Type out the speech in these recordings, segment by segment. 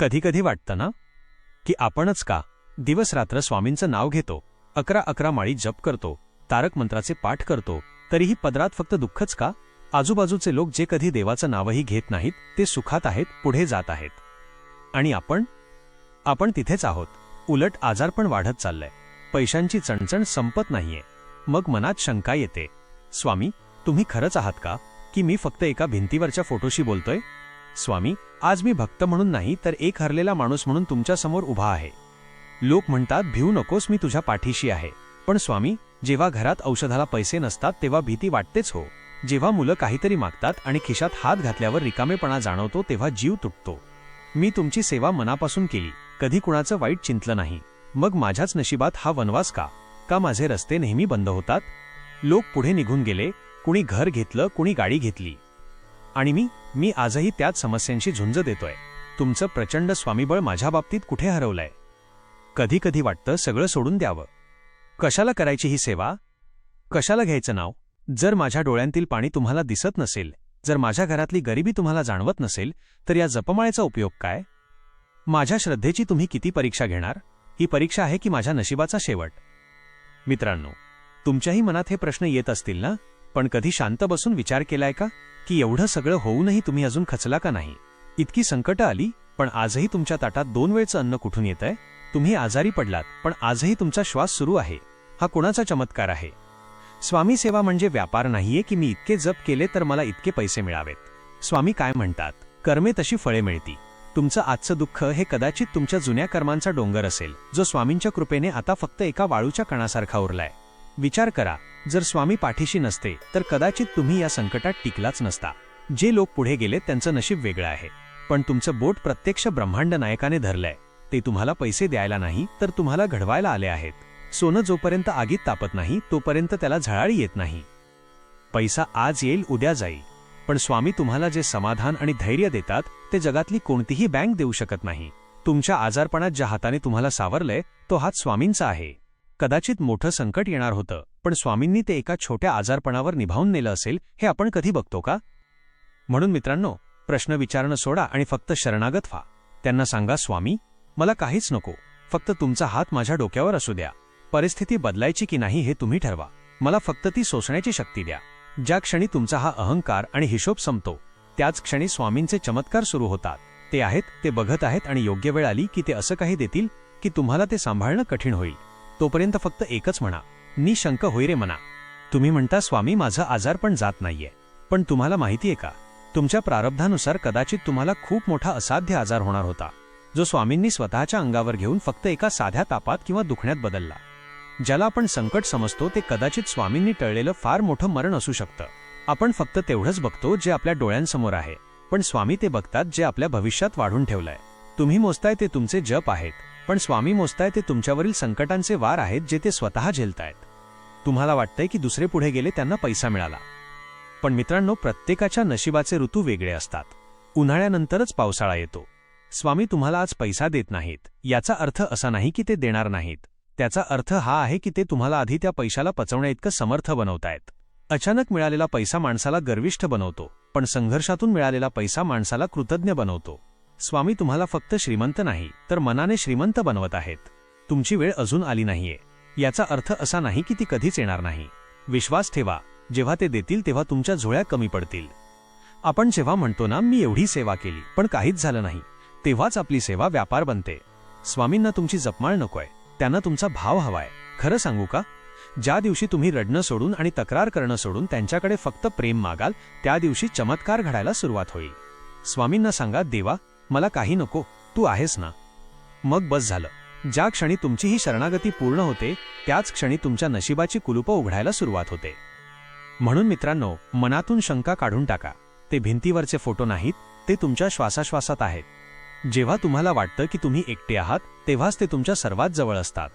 कधीकधी वाटतं ना? की आपणच का? दिवस रात्र स्वामींचं नाव घेतो अकरा अकरा माळी जप करतो तारक मंत्राचे पाठ करतो तरीही पदरात फक्त दुःखच का? आजूबाजूचे लोक जे कधी देवाचं नावही घेत नाहीत ते सुखात आहेत पुढे जात आहेत. आणि आपण? आपण तिथेच आहोत. उलट आजार पण वाढत चाललंय. पैशांची चणचण संपत नाहीये. मग मनात शंका येते. स्वामी तुम्ही खरंच आहात का? की मी फक्त एका भिंतीवरच्या फोटोशी बोलतोय? स्वामी आज मी भक्त म्हणून नाही तर एक हरलेला माणूस म्हणून तुमच्यासमोर उभा आहे. लोक म्हणतात भिऊ नकोस मी तुझ्या पाठीशी आहे. पण स्वामी जेव्हा घरात औषधाला पैसे नसतात तेव्हा भीती वाटतेच हो. जेव्हा मुलं काहीतरी मागतात आणि खिशात हात घातल्यावर रिकामेपणा जाणवतो तेव्हा जीव तुटतो. मी तुमची सेवा मनापासून केली. कधी कुणाचं वाईट चिंतलं नाही. मग माझ्याच नशिबात हा वनवास का? का माझे रस्ते नेहमी बंद होतात? लोक पुढे निघून गेले. कुणी घर घेतलं कुणी गाडी घेतली. आणि मी मी आजही त्याच समस्यांशी झुंज देतोय. तुमचं प्रचंड स्वामीबळ माझ्या बाबतीत कुठे हरवलंय? कधी कधी वाटतं सगळं सोडून द्यावं. कशाला करायची ही सेवा? कशाला घ्यायचं नाव? जर माझ्या डोळ्यांतील पाणी तुम्हाला दिसत नसेल जर माझ्या घरातली गरिबी तुम्हाला जाणवत नसेल तर या जपमाळेचा उपयोग काय? माझ्या श्रद्धेची तुम्ही किती परीक्षा घेणार? ही परीक्षा आहे की माझ्या नशिबाचा शेवट? मित्रांनो तुमच्याही मनात हे प्रश्न येत असतील ना? पण कधी शांत बसून विचार केलाय का? की एवढं सगळं होऊनही तुम्ही अजून खचला का नाही? इतकी संकटं आली पण आजही तुमच्या ताटात दोन वेळचं अन्न कुठून येतंय? तुम्ही आजारी पडलात पण आजही तुमचा श्वास सुरू आहे. हा कोणाचा चमत्कार आहे? स्वामी सेवा म्हणजे व्यापार नाहीये की मी इतके जप केले तर मला इतके पैसे मिळावेत. स्वामी काय म्हणतात? कर्मे तशी फळे मिळती. तुमचं आजचं दुःख हे कदाचित तुमच्या जुन्या कर्मांचा डोंगर असेल जो स्वामींच्या कृपेने आता फक्त एका वाळूच्या कणासारखा उरलाय. विचार करा जर स्वामी पाठीशी नसते तर कदाचित तुम्ही या संकटात टिकलाच नसता. जे लोक पुढे गेले त्यांचं नशीब वेगळं आहे. पण तुमचं बोट प्रत्यक्ष ब्रह्मांड नायकाने धरलंय. ते तुम्हाला पैसे द्यायला नाही तर तुम्हाला घडवायला आले आहेत. सोनं जोपर्यंत आगीत तापत नाही तोपर्यंत त्याला झळाळी येत नाही. पैसा आज येईल उद्या जाईल. पण स्वामी तुम्हाला जे समाधान आणि धैर्य देतात ते जगातली कोणतीही बँक देऊ शकत नाही. तुमच्या आजारपणात ज्या हाताने तुम्हाला सावरलंय तो हात स्वामींचा आहे. कदाचित मोठं संकट येणार होतं पण स्वामींनी ते एका छोट्या आजारपणावर निभावून नेलं असेल हे आपण कधी बघतो का? म्हणून मित्रांनो प्रश्न विचारणं सोडा आणि फक्त शरणागत व्हा. त्यांना सांगा स्वामी मला काहीच नको. फक्त तुमचा हात माझ्या डोक्यावर असू द्या. परिस्थिती बदलायची की नाही हे तुम्ही ठरवा. मला फक्त ती सोसण्याची शक्ती द्या. ज्या क्षणी तुमचा हा अहंकार आणि हिशोब संपतो त्याच क्षणी स्वामींचे चमत्कार सुरू होतात. ते आहेत ते बघत आहेत आणि योग्य वेळ आली की ते असं काही देतील की तुम्हाला ते सांभाळणं कठीण होईल. तोपर्यंत फक्त एकच म्हणा. निशंक होई रे म्हणा तुम्ही म्हणता स्वामी माझा आजार पण जात नाहीये. पण तुम्हाला माहितीये का? तुमच्या प्रारब्धानुसार कदाचित तुम्हाला खूप मोठा असाध्य आजार होणार होता. जो स्वामींनी स्वतःच्या अंगावर घेऊन फक्त एका साध्या तापात किंवा दुखण्यात बदलला. ज्याला आपण संकट समजतो ते कदाचित स्वामींनी टळलेलं फार मोठं मरण असू शकतं. आपण फक्त तेवढंच बघतो जे आपल्या डोळ्यांसमोर आहे. पण स्वामी ते बघतात जे आपल्या भविष्यात वाढून ठेवलंय. तुम्ही मोजताय ते तुमचे जप आहेत. पण स्वामी मोजताय ते तुमच्यावरील संकटांचे वार आहेत जे ते स्वतः झेलतायत. तुम्हाला वाटतंय की दुसरे पुढे गेले त्यांना पैसा मिळाला. पण मित्रांनो प्रत्येकाच्या नशिबाचे ऋतू वेगळे असतात. उन्हाळ्यानंतरच पावसाळा येतो. स्वामी तुम्हाला आज पैसा देत नाहीत. याचा अर्थ असा नाही की ते देणार नाहीत. त्याचा अर्थ हा आहे की ते तुम्हाला आधी त्या पैशाला पचवण्याइतकं समर्थ बनवतायत. अचानक मिळालेला पैसा माणसाला गर्विष्ठ बनवतो पण संघर्षातून मिळालेला पैसा माणसाला कृतज्ञ बनवतो. स्वामी तुम्हाला फक्त श्रीमंत नाही तर मनाने श्रीमंत बनवत आहेत. तुमची वेळ अजून आली नाहीये. याचा अर्थ असा नाही की ती कधीच येणार नाही. विश्वास ठेवा. जेव्हा ते देतील तेव्हा तुमच्या झोळ्या कमी पडतील. आपण जेव्हा म्हणतो ना मी एवढी सेवा केली पण काहीच झालं नाही तेव्हाच आपली सेवा व्यापार बनते. स्वामींना तुमची जपमाळ नकोय. त्यांना तुमचा भाव हवाय. खरं सांगू का? ज्या दिवशी तुम्ही रडणं सोडून आणि तक्रार करणं सोडून त्यांच्याकडे फक्त प्रेम मागाल त्या दिवशी चमत्कार घडायला सुरुवात होईल. स्वामींना सांगा देवा मला काही नको तू आहेस ना. मग बस झालं. ज्या क्षणी तुमची ही शरणागती पूर्ण होते त्याच क्षणी तुमच्या नशिबाची कुलूपं उघडायला सुरुवात होते. म्हणून मित्रांनो मनातून शंका काढून टाका. ते भिंतीवरचे फोटो नाहीत ते तुमच्या श्वासाश्वासात आहेत. जेव्हा तुम्हाला वाटतं की तुम्ही एकटे आहात तेव्हाच ते तुमच्या सर्वात जवळ असतात.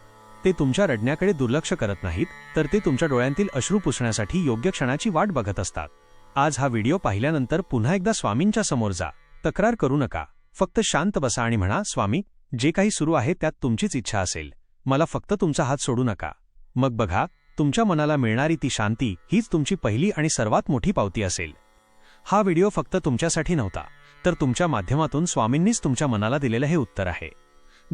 ते तुमच्या रडण्याकडे दुर्लक्ष करत नाहीत तर ते तुमच्या डोळ्यांतील अश्रू पुसण्यासाठी योग्य क्षणाची वाट बघत असतात. आज हा व्हिडिओ पाहिल्यानंतर पुन्हा एकदा स्वामींच्या समोर जा. तक्रार करू नका. फक्त शांत बसा आणि म्हणा स्वामी जे काही सुरू आहे त्यात तुमचीच इच्छा असेल. मला फक्त तुमचा हात सोडू नका. मग बघा तुमच्या मनाला मिळणारी ती शांती हीच तुमची पहिली आणि सर्वात मोठी पावती असेल. हा व्हिडिओ फक्त तुमच्यासाठी नव्हता तर तुमच्या माध्यमातून स्वामींनीच तुमच्या मनाला दिलेलं हे उत्तर आहे.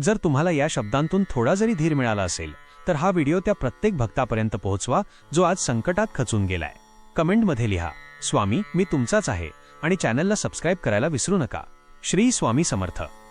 जर तुम्हाला या शब्दांतून थोडा जरी धीर मिळाला असेल तर हा व्हिडिओ त्या प्रत्येक भक्तापर्यंत पोहोचवा जो आज संकटात खचून गेलाय. कमेंटमध्ये लिहा स्वामी मी तुमचाच आहे आणि चॅनलला सबस्क्राईब करायला विसरू नका. श्री स्वामी समर्थ.